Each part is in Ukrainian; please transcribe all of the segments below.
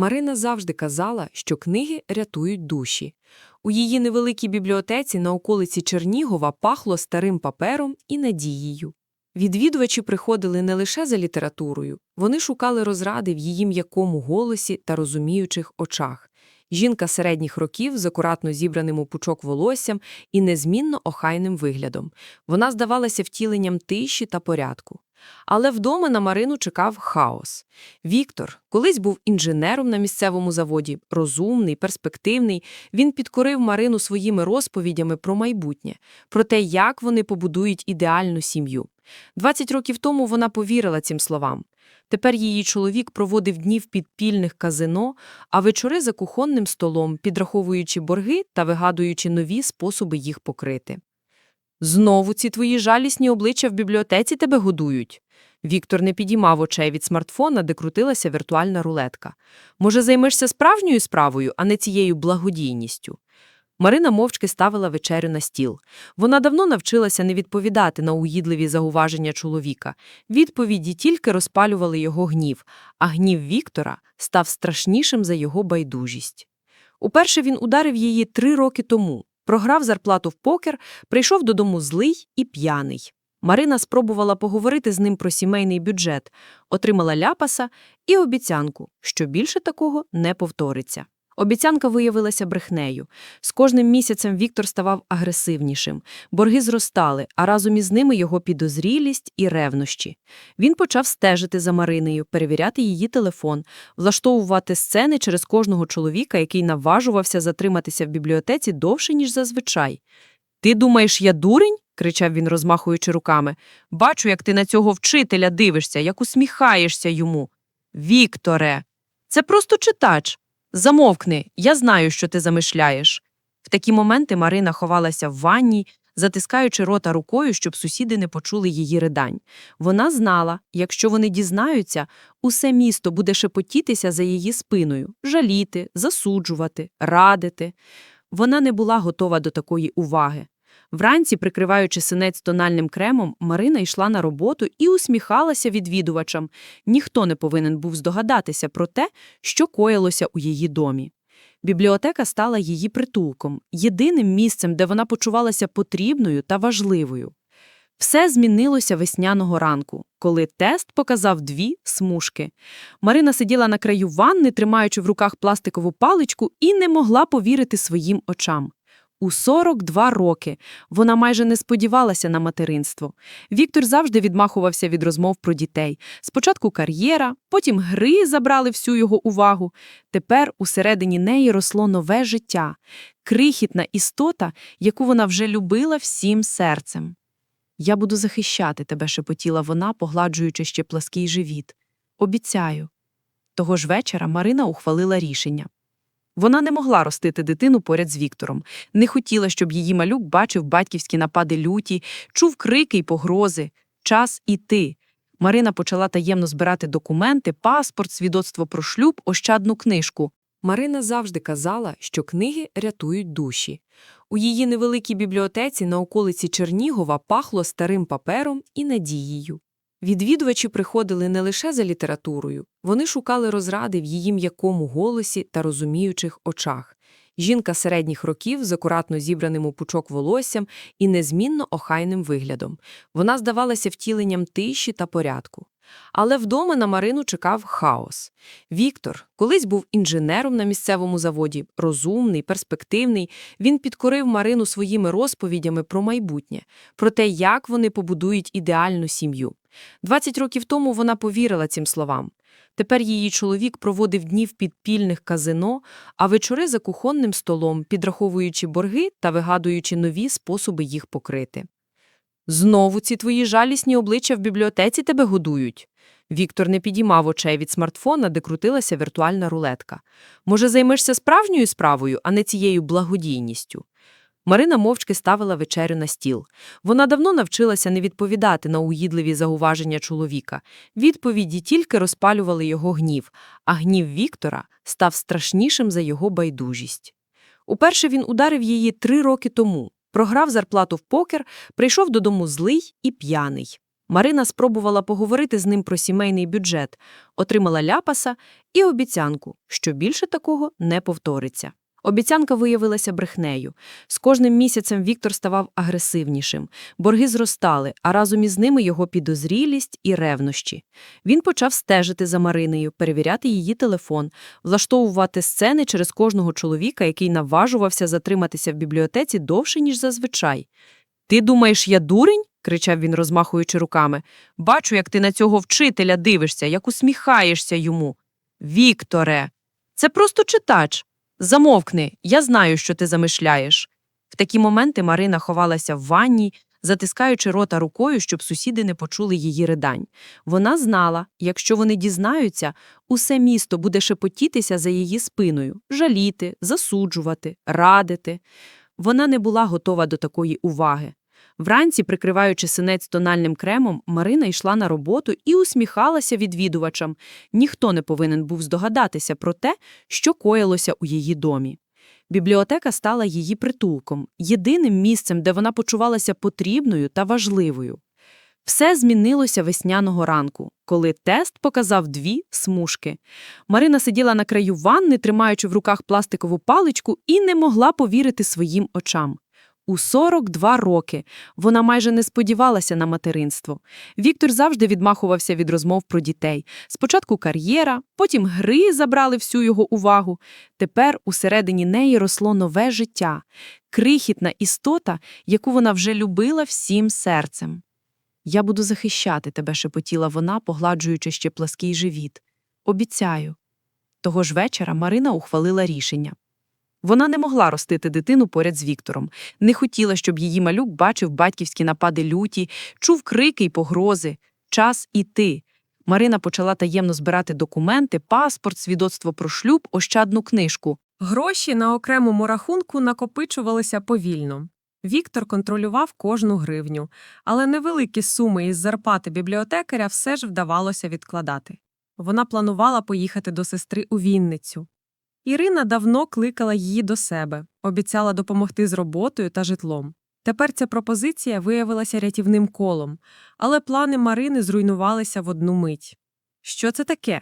Марина завжди казала, що книги рятують душі. У її невеликій бібліотеці на околиці Чернігова пахло старим папером і надією. Відвідувачі приходили не лише за літературою, вони шукали розради в її м'якому голосі та розуміючих очах. Жінка середніх років з акуратно зібраним у пучок волоссям і незмінно охайним виглядом. Вона здавалася втіленням тиші та порядку. Але вдома на Марину чекав хаос. Віктор колись був інженером на місцевому заводі, розумний, перспективний. Він підкорив Марину своїми розповідями про майбутнє, про те, як вони побудують ідеальну сім'ю. 20 років тому вона повірила цим словам. Тепер її чоловік проводив дні в підпільних казино, а вечори за кухонним столом, підраховуючи борги та вигадуючи нові способи їх покрити. Знову ці твої жалісні обличчя в бібліотеці тебе годують. Віктор не підіймав очей від смартфона, де крутилася віртуальна рулетка. Може, займешся справжньою справою, а не цією благодійністю? Марина мовчки ставила вечерю на стіл. Вона давно навчилася не відповідати на уїдливі зауваження чоловіка. Відповіді тільки розпалювали його гнів, а гнів Віктора став страшнішим за його байдужість. Уперше він ударив її три роки тому, програв зарплату в покер, прийшов додому злий і п'яний. Марина спробувала поговорити з ним про сімейний бюджет, отримала ляпаса і обіцянку, що більше такого не повториться. Обіцянка виявилася брехнею. З кожним місяцем Віктор ставав агресивнішим. Борги зростали, а разом із ними його підозрілість і ревнощі. Він почав стежити за Мариною, перевіряти її телефон, влаштовувати сцени через кожного чоловіка, який наважувався затриматися в бібліотеці довше, ніж зазвичай. Ти думаєш, я дурень? кричав він, розмахуючи руками. Бачу, як ти на цього вчителя дивишся, як усміхаєшся йому. Вікторе, це просто читач. Замовкни, я знаю, що ти замишляєш. В такі моменти Марина ховалася в ванні, затискаючи рота рукою, щоб сусіди не почули її ридань. Вона знала, якщо вони дізнаються, усе місто буде шепотітися за її спиною, жаліти, засуджувати, радити. Вона не була готова до такої уваги. Вранці, прикриваючи синець тональним кремом, Марина йшла на роботу і усміхалася відвідувачам. Ніхто не повинен був здогадатися про те, що коїлося у її домі. Бібліотека стала її притулком, єдиним місцем, де вона почувалася потрібною та важливою. Все змінилося весняного ранку, коли тест показав дві смужки. Марина сиділа на краю ванни, тримаючи в руках пластикову паличку, і не могла повірити своїм очам. У 42 роки вона майже не сподівалася на материнство. Віктор завжди відмахувався від розмов про дітей. Спочатку кар'єра, потім гри забрали всю його увагу. Тепер усередині неї росло нове життя, крихітна істота, яку вона вже любила всім серцем. Я буду захищати тебе, шепотіла вона, погладжуючи ще плаский живіт. Обіцяю. Того ж вечора Марина ухвалила рішення. Вона не могла ростити дитину поряд з Віктором, не хотіла, щоб її малюк бачив батьківські напади люті, чув крики й погрози. Час іти. Марина почала таємно збирати документи, паспорт, свідоцтво про шлюб, ощадну книжку. Марина завжди казала, що книги рятують душі. У її невеликій бібліотеці на околиці Чернігова пахло старим папером і надією. Відвідувачі приходили не лише за літературою, вони шукали розради в її м'якому голосі та розуміючих очах. Жінка середніх років з акуратно зібраним у пучок волоссям і незмінно охайним виглядом. Вона здавалася втіленням тиші та порядку. Але вдома на Марину чекав хаос. Віктор колись був інженером на місцевому заводі, розумний, перспективний. Він підкорив Марину своїми розповідями про майбутнє, про те, як вони побудують ідеальну сім'ю. 20 років тому вона повірила цим словам. Тепер її чоловік проводив дні в підпільних казино, а вечори за кухонним столом, підраховуючи борги та вигадуючи нові способи їх покрити. Знову ці твої жалісні обличчя в бібліотеці тебе годують. Віктор не підіймав очей від смартфона, де крутилася віртуальна рулетка. Може, займешся справжньою справою, а не цією благодійністю? Марина мовчки ставила вечерю на стіл. Вона давно навчилася не відповідати на уїдливі зауваження чоловіка. Відповіді тільки розпалювали його гнів, а гнів Віктора став страшнішим за його байдужість. Уперше він ударив її три роки тому, програв зарплату в покер, прийшов додому злий і п'яний. Марина спробувала поговорити з ним про сімейний бюджет, отримала ляпаса і обіцянку, що більше такого не повториться. Обіцянка виявилася брехнею. З кожним місяцем Віктор ставав агресивнішим. Борги зростали, а разом із ними його підозрілість і ревнощі. Він почав стежити за Мариною, перевіряти її телефон, влаштовувати сцени через кожного чоловіка, який наважувався затриматися в бібліотеці довше, ніж зазвичай. Ти думаєш, я дурень? Кричав він, розмахуючи руками. Бачу, як ти на цього вчителя дивишся, як усміхаєшся йому. Вікторе, це просто читач. Замовкни, я знаю, що ти замишляєш. В такі моменти Марина ховалася в ванні, затискаючи рота рукою, щоб сусіди не почули її ридань. Вона знала, якщо вони дізнаються, усе місто буде шепотітися за її спиною, жаліти, засуджувати, радити. Вона не була готова до такої уваги. Вранці, прикриваючи синець тональним кремом, Марина йшла на роботу і усміхалася відвідувачам. Ніхто не повинен був здогадатися про те, що коїлося у її домі. Бібліотека стала її притулком, єдиним місцем, де вона почувалася потрібною та важливою. Все змінилося весняного ранку, коли тест показав дві смужки. Марина сиділа на краю ванни, тримаючи в руках пластикову паличку, і не могла повірити своїм очам. У 42 роки вона майже не сподівалася на материнство. Віктор завжди відмахувався від розмов про дітей. Спочатку кар'єра, потім гри забрали всю його увагу. Тепер усередині неї росло нове життя, крихітна істота, яку вона вже любила всім серцем. Я буду захищати тебе, шепотіла вона, погладжуючи ще плаский живіт. Обіцяю. Того ж вечора Марина ухвалила рішення. Вона не могла ростити дитину поряд з Віктором, не хотіла, щоб її малюк бачив батьківські напади люті, чув крики й погрози. Час іти. Марина почала таємно збирати документи, паспорт, свідоцтво про шлюб, ощадну книжку. Гроші на окремому рахунку накопичувалися повільно. Віктор контролював кожну гривню, але невеликі суми із зарплати бібліотекаря все ж вдавалося відкладати. Вона планувала поїхати до сестри у Вінницю. Ірина давно кликала її до себе, обіцяла допомогти з роботою та житлом. Тепер ця пропозиція виявилася рятівним колом, але плани Марини зруйнувалися в одну мить. Що це таке?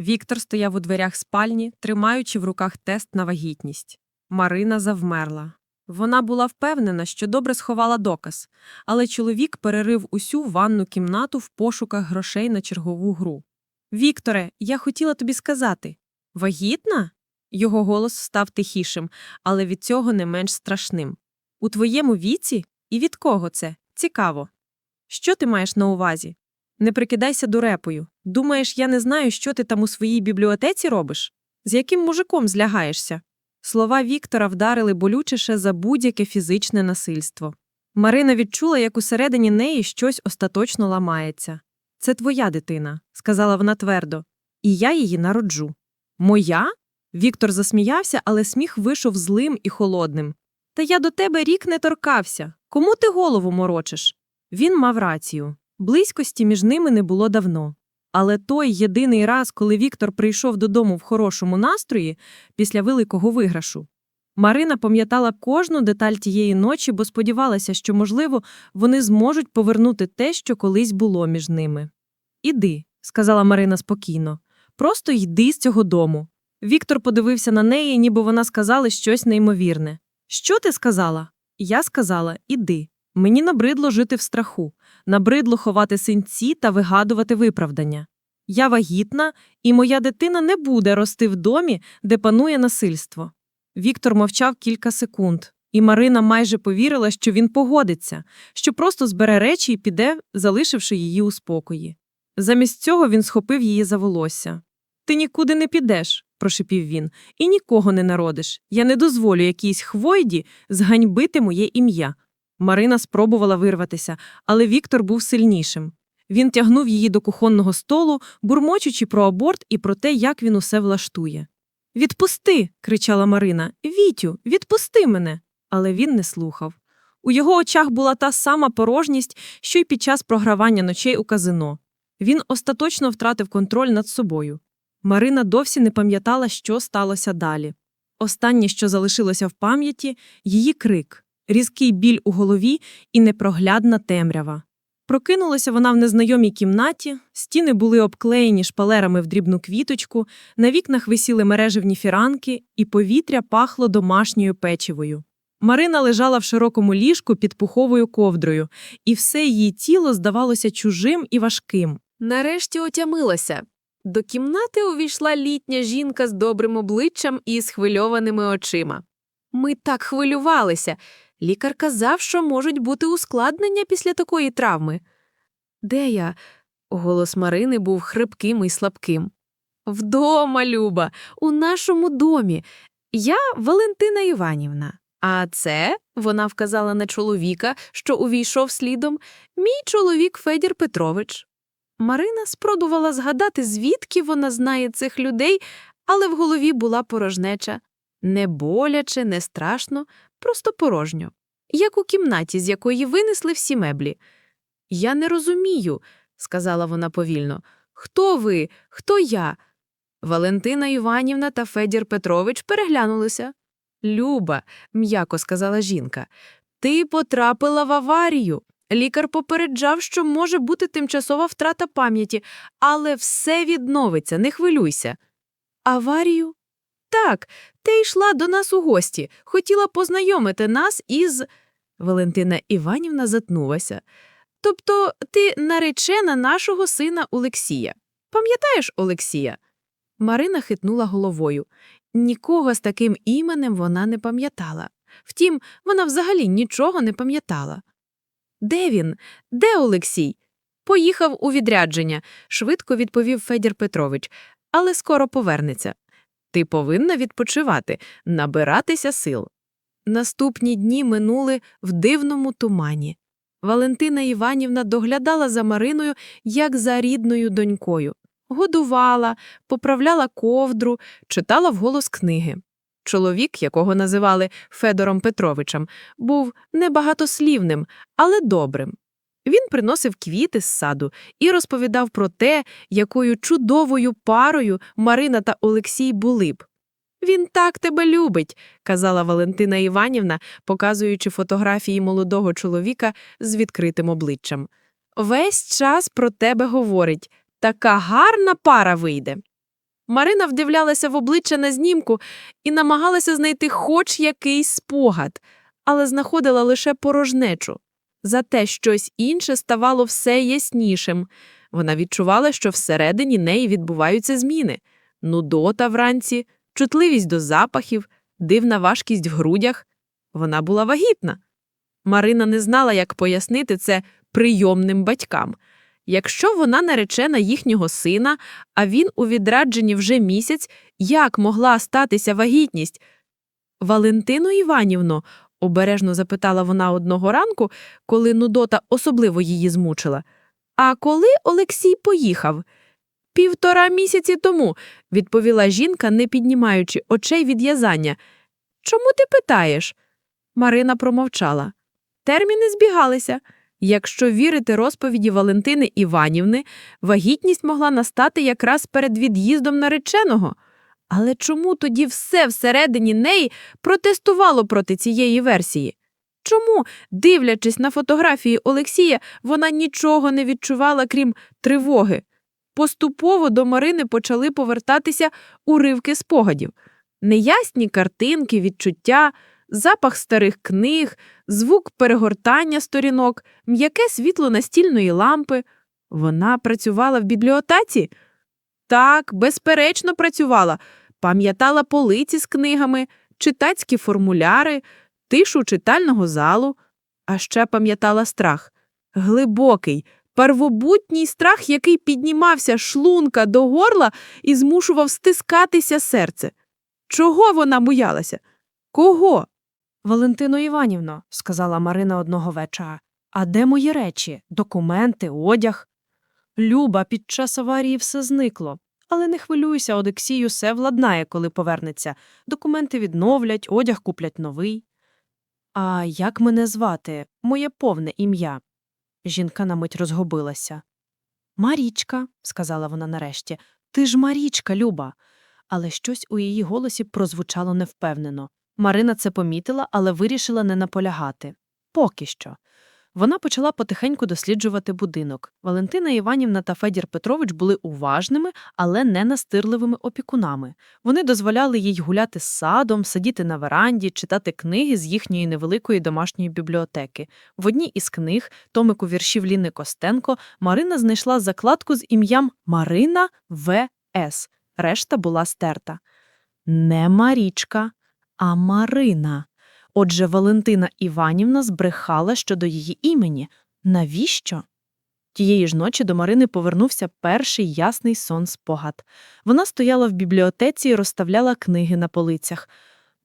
Віктор стояв у дверях спальні, тримаючи в руках тест на вагітність. Марина завмерла. Вона була впевнена, що добре сховала доказ, але чоловік перерив усю ванну кімнату в пошуках грошей на чергову гру. Вікторе, я хотіла тобі сказати вагітна? Його голос став тихішим, але від цього не менш страшним. У твоєму віці? І від кого це? Цікаво. Що ти маєш на увазі? Не прикидайся дурепою. Думаєш, я не знаю, що ти там у своїй бібліотеці робиш? З яким мужиком злягаєшся? Слова Віктора вдарили болючіше за будь-яке фізичне насильство. Марина відчула, як усередині неї щось остаточно ламається. Це твоя дитина, сказала вона твердо, і я її народжу. Моя? Віктор засміявся, але сміх вийшов злим і холодним. Та я до тебе рік не торкався. Кому ти голову морочиш? Він мав рацію. Близькості між ними не було давно. Але той єдиний раз, коли Віктор прийшов додому в хорошому настрої після великого виграшу. Марина пам'ятала кожну деталь тієї ночі, бо сподівалася, що, можливо, вони зможуть повернути те, що колись було між ними. Іди, сказала Марина спокійно, просто йди з цього дому. Віктор подивився на неї, ніби вона сказала щось неймовірне. Що ти сказала? Я сказала іди. Мені набридло жити в страху, набридло ховати синці та вигадувати виправдання. Я вагітна, і моя дитина не буде рости в домі, де панує насильство. Віктор мовчав кілька секунд, і Марина майже повірила, що він погодиться, що просто збере речі і піде, залишивши її у спокої. Замість цього він схопив її за волосся. Ти нікуди не підеш, прошепів він, і нікого не народиш. Я не дозволю якійсь хвойді зганьбити моє ім'я. Марина спробувала вирватися, але Віктор був сильнішим. Він тягнув її до кухонного столу, бурмочучи про аборт і про те, як він усе влаштує. Відпусти. кричала Марина. Вітю, відпусти мене. Але він не слухав. У його очах була та сама порожність, що й під час програвання ночей у казино. Він остаточно втратив контроль над собою. Марина досі не пам'ятала, що сталося далі. Останнє, що залишилося в пам'яті, її крик, різкий біль у голові і непроглядна темрява. Прокинулася вона в незнайомій кімнаті, стіни були обклеєні шпалерами в дрібну квіточку, на вікнах висіли мережевні фіранки, і повітря пахло домашньою печивою. Марина лежала в широкому ліжку під пуховою ковдрою, і все її тіло здавалося чужим і важким. Нарешті отямилася. До кімнати увійшла літня жінка з добрим обличчям і схвильованими очима. Ми так хвилювалися. Лікар казав, що можуть бути ускладнення після такої травми. Де я? Голос Марини був хрипким і слабким. Вдома, Люба, у нашому домі. Я Валентина Іванівна. А це, вона вказала на чоловіка, що увійшов слідом, мій чоловік Федір Петрович. Марина спробувала згадати, звідки вона знає цих людей, але в голові була порожнеча. Не боляче, не страшно, просто порожньо. Як у кімнаті, з якої винесли всі меблі. Я не розумію, сказала вона повільно. Хто ви? Хто я? Валентина Іванівна та Федір Петрович переглянулися. Люба, м'яко сказала жінка, ти потрапила в аварію. Лікар попереджав, що може бути тимчасова втрата пам'яті, але все відновиться, не хвилюйся. Аварію? Так, ти йшла до нас у гості, хотіла познайомити нас із. Валентина Іванівна затнулася. Тобто ти наречена нашого сина Олексія. Пам'ятаєш Олексія? Марина хитнула головою. Нікого з таким іменем вона не пам'ятала. Втім, вона взагалі нічого не пам'ятала. Де він? Де Олексій? Поїхав у відрядження, швидко відповів Федір Петрович, але скоро повернеться. Ти повинна відпочивати, набиратися сил. Наступні дні минули в дивному тумані. Валентина Іванівна доглядала за Мариною, як за рідною донькою. Годувала, поправляла ковдру, читала вголос книги. Чоловік, якого називали Федором Петровичем, був небагатослівним, але добрим. Він приносив квіти з саду і розповідав про те, якою чудовою парою Марина та Олексій були б. Він так тебе любить, казала Валентина Іванівна, показуючи фотографії молодого чоловіка з відкритим обличчям. Весь час про тебе говорить така гарна пара вийде. Марина вдивлялася в обличчя на знімку і намагалася знайти хоч якийсь спогад, але знаходила лише порожнечу. Зате щось інше ставало все яснішим. Вона відчувала, що всередині неї відбуваються зміни нудота вранці, чутливість до запахів, дивна важкість в грудях. Вона була вагітна. Марина не знала, як пояснити це прийомним батькам. Якщо вона наречена їхнього сина, а він у відрадженні вже місяць, як могла статися вагітність? Валентину Іванівно, обережно запитала вона одного ранку, коли Нудота особливо її змучила. А коли Олексій поїхав? Півтора місяці тому, відповіла жінка, не піднімаючи очей від в'язання. Чому ти питаєш? Марина промовчала. Терміни збігалися. Якщо вірити розповіді Валентини Іванівни, вагітність могла настати якраз перед від'їздом нареченого. Але чому тоді все всередині неї протестувало проти цієї версії? Чому, дивлячись на фотографії Олексія, вона нічого не відчувала, крім тривоги? Поступово до Марини почали повертатися уривки спогадів. Неясні картинки, відчуття, запах старих книг, звук перегортання сторінок, м'яке світло настільної лампи. Вона працювала в бібліотеці? Так, безперечно, працювала. Пам'ятала полиці з книгами, читацькі формуляри, тишу читального залу, а ще пам'ятала страх. Глибокий, первобутній страх, який піднімався шлунка до горла і змушував стискатися серце. Чого вона боялася? Кого? Валентино Іванівно, сказала Марина одного вечора, а де мої речі, документи, одяг? Люба, під час аварії все зникло. Але не хвилюйся, Олексію все владнає, коли повернеться. Документи відновлять, одяг куплять новий. А як мене звати? Моє повне ім'я. Жінка на мить розгубилася. Марічка, сказала вона нарешті, ти ж Марічка, Люба. Але щось у її голосі прозвучало невпевнено. Марина це помітила, але вирішила не наполягати. Поки що. Вона почала потихеньку досліджувати будинок. Валентина Іванівна та Федір Петрович були уважними, але не настирливими опікунами. Вони дозволяли їй гуляти з садом, сидіти на веранді, читати книги з їхньої невеликої домашньої бібліотеки. В одній із книг, томику віршів Ліни Костенко, Марина знайшла закладку з ім'ям Марина В.С. Решта була стерта. Не Марічка, а Марина. Отже, Валентина Іванівна збрехала щодо її імені. Навіщо? Тієї ж ночі до Марини повернувся перший ясний сон спогад. Вона стояла в бібліотеці і розставляла книги на полицях.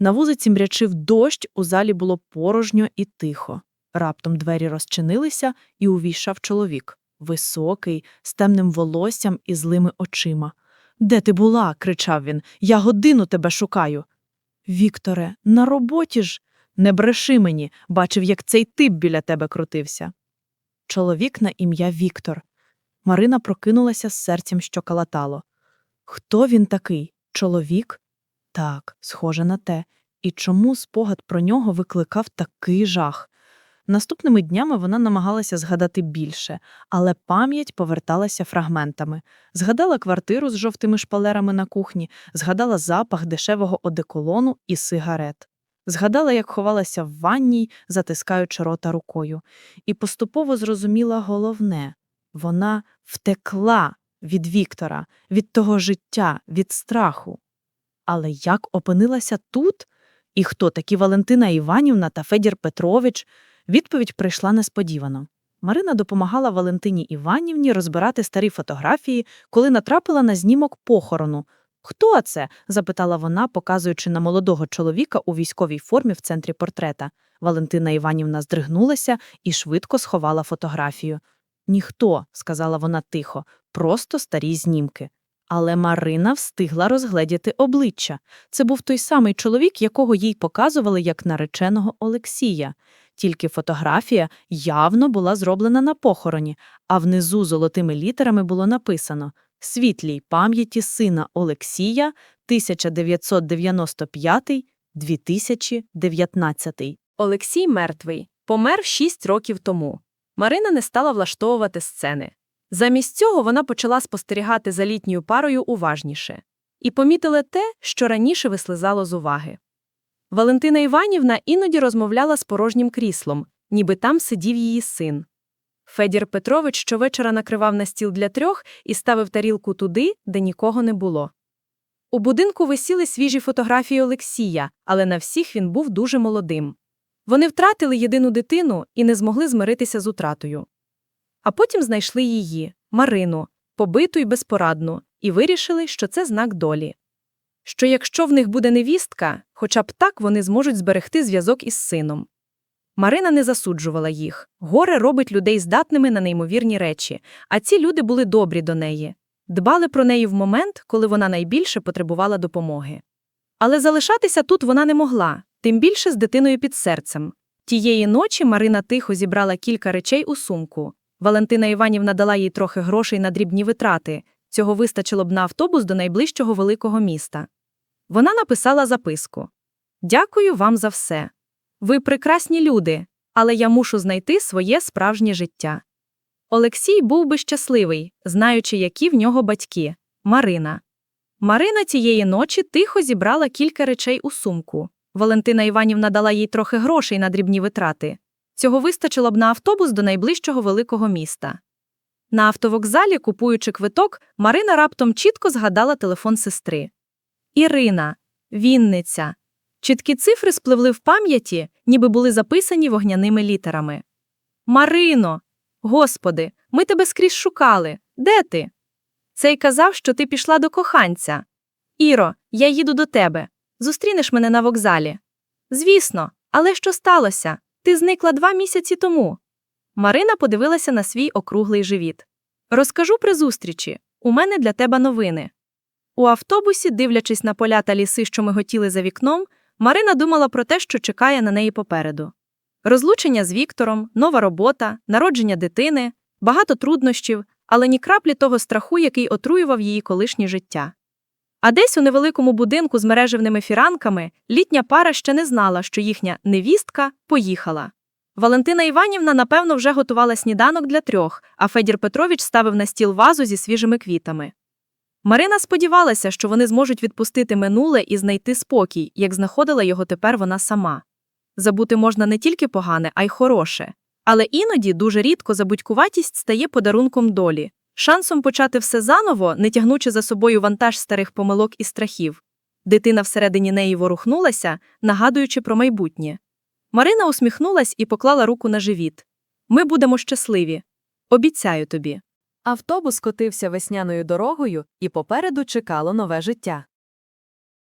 На вулиці мрячив дощ, у залі було порожньо і тихо. Раптом двері розчинилися, і увійшов чоловік високий, з темним волоссям і злими очима. Де ти була? кричав він. Я годину тебе шукаю. Вікторе, на роботі ж. Не бреши мені, бачив, як цей тип біля тебе крутився. Чоловік на ім'я Віктор. Марина прокинулася з серцем, що калатало. Хто він такий? Чоловік? Так, схоже на те. І чому спогад про нього викликав такий жах? Наступними днями вона намагалася згадати більше, але пам'ять поверталася фрагментами. Згадала квартиру з жовтими шпалерами на кухні, згадала запах дешевого одеколону і сигарет. Згадала, як ховалася в ванній, затискаючи рота рукою, і поступово зрозуміла головне вона втекла від Віктора, від того життя, від страху. Але як опинилася тут? І хто такі Валентина Іванівна та Федір Петрович? Відповідь прийшла несподівано. Марина допомагала Валентині Іванівні розбирати старі фотографії, коли натрапила на знімок похорону. Хто це? запитала вона, показуючи на молодого чоловіка у військовій формі в центрі портрета. Валентина Іванівна здригнулася і швидко сховала фотографію. Ніхто, сказала вона тихо, просто старі знімки. Але Марина встигла розгледіти обличчя. Це був той самий чоловік, якого їй показували як нареченого Олексія. Тільки фотографія явно була зроблена на похороні, а внизу золотими літерами було написано Світлій пам'яті сина Олексія 1995-2019. Олексій мертвий, помер шість років тому. Марина не стала влаштовувати сцени. Замість цього вона почала спостерігати за літньою парою уважніше. І помітила те, що раніше вислизало з уваги. Валентина Іванівна іноді розмовляла з порожнім кріслом, ніби там сидів її син. Федір Петрович щовечора накривав на стіл для трьох і ставив тарілку туди, де нікого не було. У будинку висіли свіжі фотографії Олексія, але на всіх він був дуже молодим. Вони втратили єдину дитину і не змогли змиритися з утратою. А потім знайшли її, Марину, побиту й безпорадну, і вирішили, що це знак долі. Що якщо в них буде невістка, хоча б так вони зможуть зберегти зв'язок із сином. Марина не засуджувала їх. Горе робить людей здатними на неймовірні речі, а ці люди були добрі до неї, дбали про неї в момент, коли вона найбільше потребувала допомоги. Але залишатися тут вона не могла, тим більше з дитиною під серцем. Тієї ночі Марина тихо зібрала кілька речей у сумку. Валентина Іванівна дала їй трохи грошей на дрібні витрати. Цього вистачило б на автобус до найближчого великого міста. Вона написала записку: Дякую вам за все. Ви прекрасні люди, але я мушу знайти своє справжнє життя. Олексій був би щасливий, знаючи, які в нього батьки Марина. Марина тієї ночі тихо зібрала кілька речей у сумку. Валентина Іванівна дала їй трохи грошей на дрібні витрати. Цього вистачило б на автобус до найближчого великого міста. На автовокзалі, купуючи квиток, Марина раптом чітко згадала телефон сестри. Ірина, Вінниця. Чіткі цифри спливли в пам'яті, ніби були записані вогняними літерами. Марино, господи, ми тебе скрізь шукали. Де ти? Цей казав, що ти пішла до коханця. Іро, я їду до тебе. Зустрінеш мене на вокзалі. Звісно, але що сталося? Ти зникла два місяці тому. Марина подивилася на свій округлий живіт. Розкажу при зустрічі. У мене для тебе новини. У автобусі, дивлячись на поля та ліси, що миготіли за вікном, Марина думала про те, що чекає на неї попереду. Розлучення з Віктором, нова робота, народження дитини, багато труднощів, але ні краплі того страху, який отруював її колишнє життя. А десь у невеликому будинку з мережевними фіранками літня пара ще не знала, що їхня невістка поїхала. Валентина Іванівна, напевно, вже готувала сніданок для трьох, а Федір Петрович ставив на стіл вазу зі свіжими квітами. Марина сподівалася, що вони зможуть відпустити минуле і знайти спокій, як знаходила його тепер вона сама. Забути можна не тільки погане, а й хороше. Але іноді дуже рідко забудькуватість стає подарунком долі, шансом почати все заново, не тягнучи за собою вантаж старих помилок і страхів. Дитина всередині неї ворухнулася, нагадуючи про майбутнє. Марина усміхнулась і поклала руку на живіт. Ми будемо щасливі. Обіцяю тобі. Автобус котився весняною дорогою, і попереду чекало нове життя.